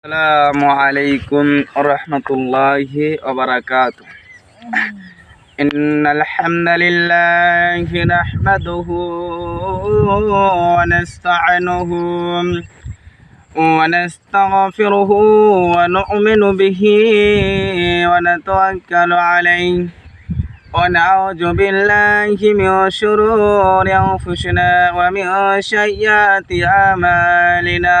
السلام عليكم ورحمة الله وبركاته. إن الحمد لله نحمده ونستعينه ونستغفره ونؤمن به ونتوكل عليه. ونعوذ بالله من شرور أنفسنا ومن سيئات أعمالنا.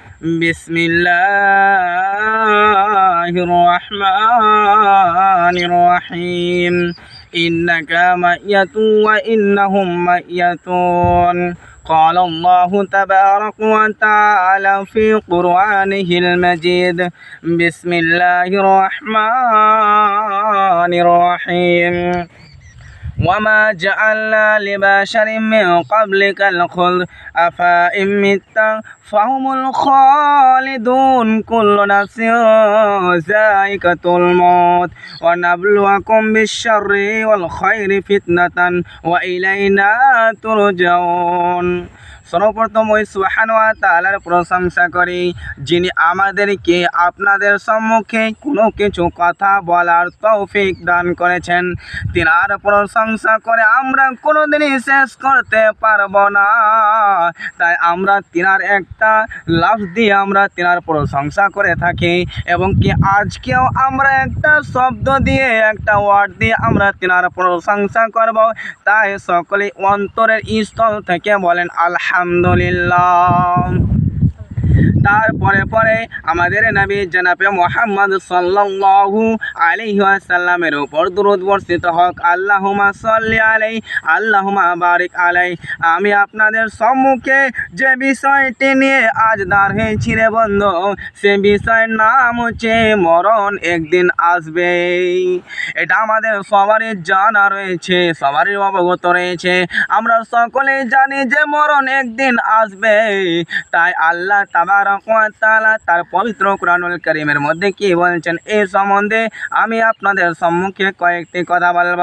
بسم الله الرحمن الرحيم. إنك ميت وإنهم ميتون. قال الله تبارك وتعالى في قرآنه المجيد. بسم الله الرحمن الرحيم. وما جعلنا لبشر من قبلك الخلد أفإن مت فهم الخالدون كل نفس ذائقة الموت ونبلوكم بالشر والخير فتنة وإلينا ترجعون সর্বপ্রথম ওই সুহানুয়া তালার প্রশংসা করি, যিনি আমাদেরকে আপনাদের সম্মুখে কোনো কিছু কথা বলার তৌফিক দান করেছেন। তিনার প্রশংসা করে আমরা কোনোদিনই শেষ করতে পারব না। তাই আমরা তিনার একটা লাভ দিয়ে আমরা তিনার প্রশংসা করে থাকি, এবং কি আজকেও আমরা একটা শব্দ দিয়ে, একটা ওয়ার্ড দিয়ে আমরা তিনার প্রশংসা করব। তাই সকলে অন্তরের স্থল থেকে বলেন আলহামদুলিল্লাহ। তারপরে পরে আমাদের নবী জনাবে মোহাম্মদ সাল্লাল্লাহু আলাইহি ওয়াসাল্লামের উপর দরুদ বর্ষিত হোক। আল্লাহুমা সাল্লি আলাই আল্লাহুমা বারিক আলাই আমি আপনাদের সম্মুখে যে বিষয়টি নিয়ে আজ দাঁড় হয়েছি রে বন্ধু, সে বিষয়ের নাম হচ্ছে মরণ একদিন আসবে। এটা আমাদের সবারই জানা রয়েছে, সবারই অবগত রয়েছে। আমরা সকলেই জানি যে মরণ একদিন আসবে। তাই আল্লাহ তাবারক ওয়া তার পবিত্র কোরআনুল কারীমের মধ্যে কি বলছেন? এই সম্বন্ধে আমি আপনাদের সম্মুখে কয়েকটি কথা বলব।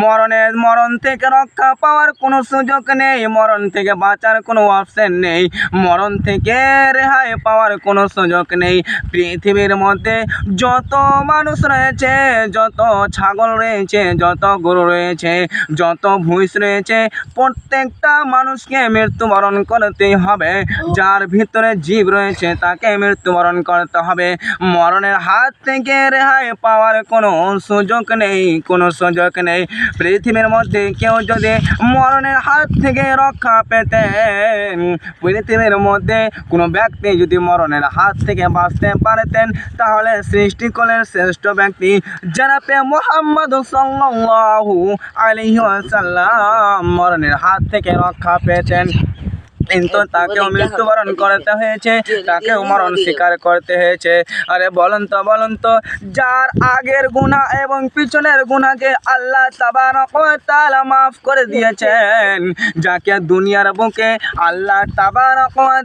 মরণের মরণ থেকে রক্ষা পাওয়ার কোনো সুযোগ নেই, মরণ থেকে বাঁচার কোনো অপশন নেই, মরণ থেকে রেহাই পাওয়ার কোনো সুযোগ নেই। পৃথিবীর মধ্যে যত মানুষ রয়েছে, যত ছাগল রয়েছে, যত গরু রয়েছে, যত ভুঁইস রয়েছে, প্রত্যেকটা মানুষকে মৃত্যুবরণ করতেই হবে। যার ভিতরে জীব রয়েছে তাকে মৃত্যুবরণ করতে হবে। মরণের হাত থেকে রেহাই পাওয়ার কোনো সুযোগ নেই, কোনো সুযোগ নেই। পৃথিবীর মধ্যে কেউ যদি মরণের হাত থেকে রক্ষা পেতেন পৃথিবীর মধ্যে কোনো ব্যক্তি যদি মরণের হাত থেকে বাঁচতে পারতেন, তাহলে সৃষ্টিকলের শ্রেষ্ঠ ব্যক্তি জানাপে মোহাম্মদ সাল্লাল্লাহু আলাইহি ওয়াসাল্লাম মরণের হাত থেকে রক্ষা পেয়েছেন। কিন্তু তাকেও মৃত্যুবরণ করতে হয়েছে তাকেও মরণ স্বীকার করতে হয়েছে। আরে বলুন তো বলুন তো যার আগের গুণা এবং পিছনের গুণাকে আল্লাহ মাফ করে দিয়েছেন যাকে দুনিয়ার বুকে আল্লাহ তাবারক ওয়া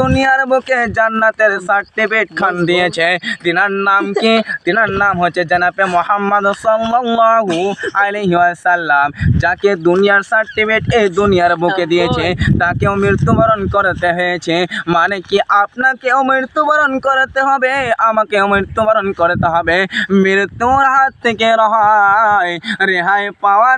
দুনিয়ার বুকে জান্নাতের সার্টিফিকেট খান দিয়েছে। তিনার নাম কি? তিনার নাম হচ্ছে জানাবে মোহাম্মদ সাল্লাল্লাহু আলাইহি ওয়াসাল্লাম যাকে দুনিয়ার সার্টিফিকেট এই দুনিয়ার বুকে দিয়েছে তাকেও মৃত্যুবরণ করতে হয়েছে। মানে কি আপনাকেও মৃত্যুবরণ করতে হবে? আমাকেও মৃত্যুবরণ করতে হবে। মৃত্যুর হাত থেকে রহায় রেহাই পাওয়ার